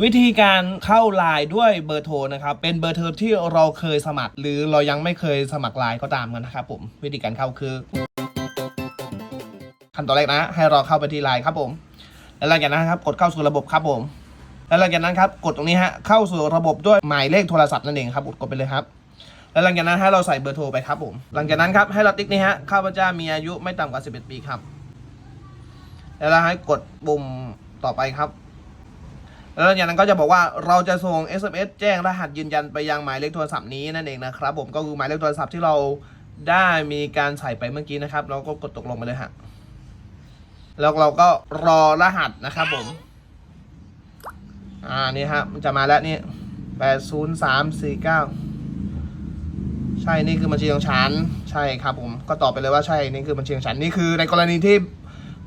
วิธีการเข้าไลน์ด้วยเบอร์โทรนะครับ เป็นเบอร์โทรที่เราเคยสมัคร หรือเรายังไม่เคยสมัครไลน์ก็ตามกันนะครับผม วิธีการเข้าคือขั้นตอนแรกนะ ให้เราเข้าไปที่ไลน์ครับผม แล้วหลังจากนั้นครับกดเข้าสู่ระบบครับผม แล้วหลังจากนั้นครับกดตรงนี้ฮะเข้าสู่ระบบด้วยหมายเลขโทรศัพท์นั่นเองครับกดไปเลยครับ แล้วหลังจากนั้นให้เราใส่เบอร์โทรไปครับผม หลังจากนั้นครับให้เราติ๊กนี่ฮะข้าพเจ้ามีอายุไม่ต่ำกว่า 11 ปีครับ แล้วเราให้กดปุ่มต่อไปครับ แล้วหลังจากนั้นก็จะบอกว่าเราจะส่ง SMS แจ้งรหัสยืนยันไปยังหมายเลขโทรศัพท์นี้นั่นเองนะครับผมก็คือหมายเลขโทรศัพท์ที่เราได้มีการใส่ไปเมื่อกี้นะครับ เราก็กดตกลงไปเลยฮะแล้วเราก็รอรหัสนะครับผม อ่านี่ฮะมันจะมาแล้วนี่แปดศูนย์สามสี่เก้าใช่นี่คือบัญชีของฉัน ใช่ครับผม ก็ตอบไปเลยว่าใช่นี่คือบัญชีของฉันนี่คือในกรณีที่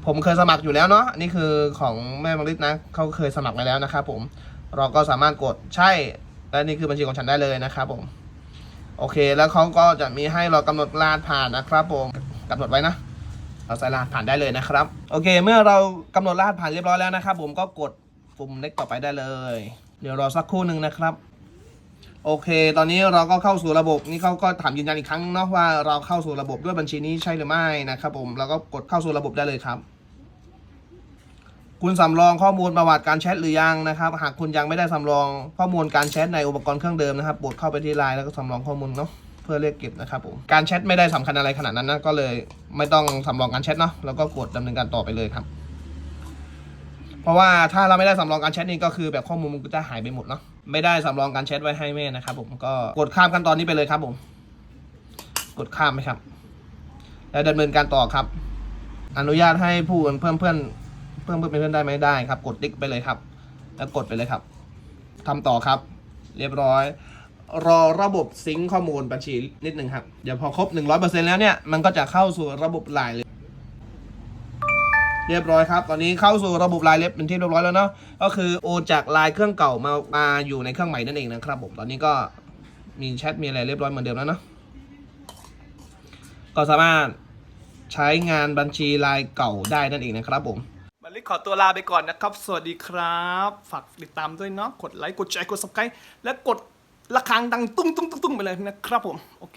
ผมเคยสมัครอยู่แล้วเนาะนี่คือของแม่มริดนะเขาเคยสมัครมาแล้วนะครับผมเราก็สามารถกดใช่และนี่คือบัญชีของฉันได้เลยนะครับผมโอเค แล้วเขาก็จะมีให้เรากำหนดรหัสผ่านนะครับผมกำหนดไว้นะเราใส่รหัสผ่านได้เลยนะครับโอเค เมื่อเรากำหนดรหัสผ่านเรียบร้อยแล้วนะครับผมก็กดปุ่ม next ต่อไปได้เลย เดี๋ยวรอสักครู่หนึ่งนะครับ โอเค ตอนนี้เราก็เข้าสู่ระบบนี่เขาก็ถามยืนยันอีกครั้งเนาะว่าเราเข้าสู่ระบบด้วยบัญชีนี้ใช่หรือไม่นะครับผมเราก็กดเข้าสู่ระบบได้เลยครับ คุณสำรองข้อมูลประวัติการแชทหรือยังนะครับ หากคุณยังไม่ได้สำรองข้อมูลการแชทในอุปกรณ์เครื่องเดิมนะครับโปรดเข้าไปที่ไลน์แล้วก็สำรองข้อมูลเนาะเพื่อเรียกเก็บนะครับผมการแชทไม่ได้สำคัญอะไรขนาดนั้นนะก็เลยไม่ต้องสำรองการแชทเนาะแล้วก็กดดำเนินการต่อไปเลยครับ เพราะว่าถ้าเราไม่ได้สำรองการแชทนี่ก็คือแบบข้อมูลมันก็จะหายไปหมดเนาะไม่ได้สำรองการแชทไว้ให้แม่นะครับ ผมก็กดข้ามขั้นตอนนี้ไปเลยครับผม กดข้ามไหมครับ แล้วดำเนินการต่อครับ อนุญาตให้ผู้อื่นเพิ่มเพื่อน เพิ่มเพื่อนเป็นเพื่อนได้ไหมได้ครับ กดติ๊กไปเลยครับ แล้วกดไปเลยครับทำต่อครับ เรียบร้อย รอระบบซิงค์ข้อมูลบัญชีนิดหนึ่งครับ เดี๋ยวพอครบ 100%แล้วเนี่ยมันก็จะเข้าสู่ระบบไลน์เลย เรียบร้อยครับ ตอนนี้เข้าสู่ระบบไลน์เล็บเป็นที่เรียบร้อยแล้วเนาะก็คือโอนจากไลน์เครื่องเก่ามามาอยู่ในเครื่องใหม่นั่นเองนะครับผมตอนนี้ก็มีแชทมีอะไรเรียบร้อยเหมือนเดิมแล้วเนาะก็สามารถใช้งานบัญชีไลน์เก่าได้นั่นเองนะครับผม ขอตัวลาไปก่อนนะครับ สวัสดีครับ ฝากติดตามด้วยเนาะ กดไลค์ กดแชร์ กด subscribe และกดระฆังดังตุ้งตุ้งตุ้งตุ้งไปเลยนะครับผม โอเค